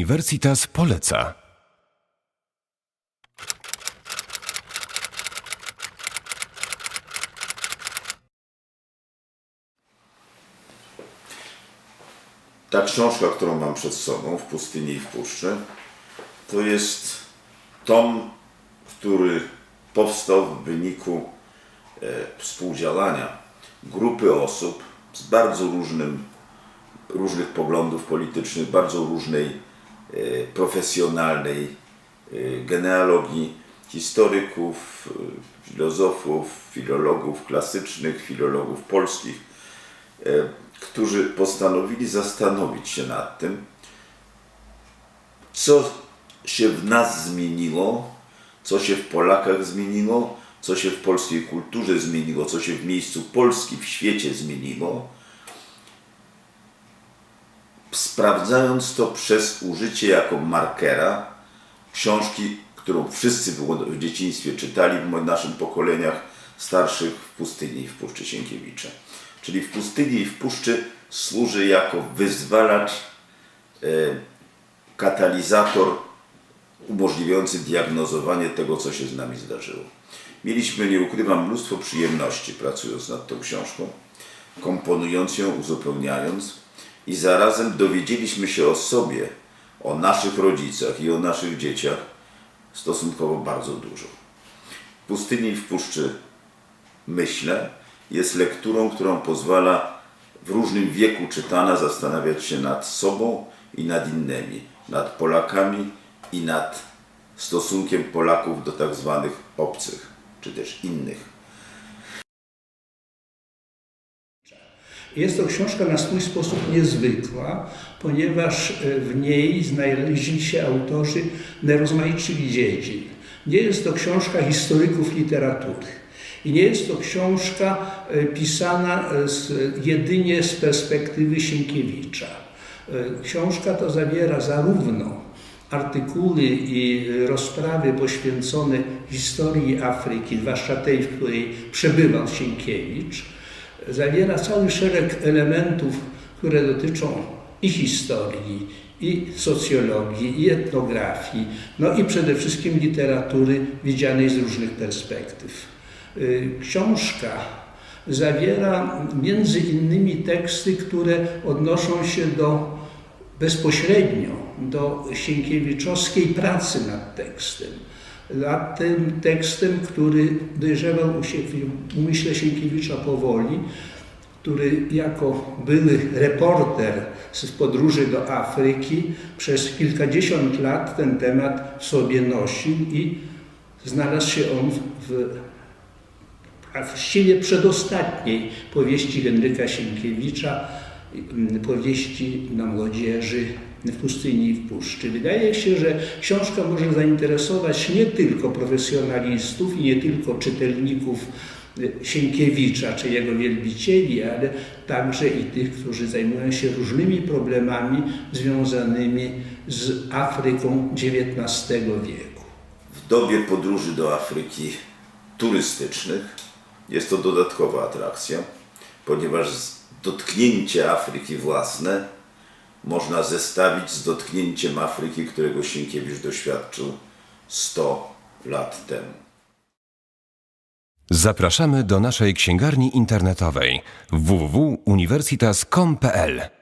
Universitas poleca. Ta książka, którą mam przed sobą, W pustyni i w puszczy, to jest tom, który powstał w wyniku e, współdziałania grupy osób z bardzo różnym, różnych poglądów politycznych, bardzo różnej profesjonalnej e, genealogii, historyków, e, filozofów, filologów klasycznych, filologów polskich, e, którzy postanowili zastanowić się nad tym, co się w nas zmieniło, co się w Polakach zmieniło, co się w polskiej kulturze zmieniło, co się w miejscu Polski w świecie zmieniło, sprawdzając to przez użycie jako markera książki, którą wszyscy w dzieciństwie czytali w naszych pokoleniach starszych w pustyni i w Puszczy Sienkiewicza. Czyli w pustyni i w puszczy służy jako wyzwalacz, e, katalizator umożliwiający diagnozowanie tego, co się z nami zdarzyło. Mieliśmy, nie ukrywam, mnóstwo przyjemności pracując nad tą książką, komponując ją, uzupełniając i zarazem dowiedzieliśmy się o sobie, o naszych rodzicach i o naszych dzieciach stosunkowo bardzo dużo. Pustyni w puszczy myślę, jest lekturą, którą pozwala w różnym wieku czytana zastanawiać się nad sobą i nad innymi, nad Polakami i nad stosunkiem Polaków do tak zwanych obcych, czy też innych. Jest to książka na swój sposób niezwykła, ponieważ e, w niej znaleźli się autorzy najrozmaitszych dziedzin. Nie jest to książka historyków literatury. I nie jest to książka e, pisana e, z, jedynie z perspektywy Sienkiewicza. Książka to zawiera zarówno artykuły i rozprawy poświęcone historii Afryki, zwłaszcza tej, w której przebywał Sienkiewicz, zawiera cały szereg elementów, które dotyczą i historii, i socjologii, i etnografii, no i przede wszystkim literatury widzianej z różnych perspektyw. Y, Książka zawiera między innymi teksty, które odnoszą się do bezpośrednio do Sienkiewiczowskiej pracy nad tekstem. Nad tym tekstem, który dojrzewał u Sie- w umyśle Sienkiewicza powoli, który jako były reporter z podróży do Afryki przez kilkadziesiąt lat ten temat sobie nosił i znalazł się on w a przedostatniej powieści Henryka Sienkiewicza, mm, powieści dla młodzieży w pustyni i w puszczy. Wydaje się, że książka może zainteresować nie tylko profesjonalistów i nie tylko czytelników y, Sienkiewicza czy jego wielbicieli, ale także i tych, którzy zajmują się różnymi problemami związanymi z Afryką XIX wieku. W dobie podróży do Afryki turystycznych jest to dodatkowa atrakcja, ponieważ dotknięcie Afryki własne można zestawić z dotknięciem Afryki, którego Sienkiewicz doświadczył 100 lat temu. Zapraszamy do naszej księgarni internetowej www.universitas.com.pl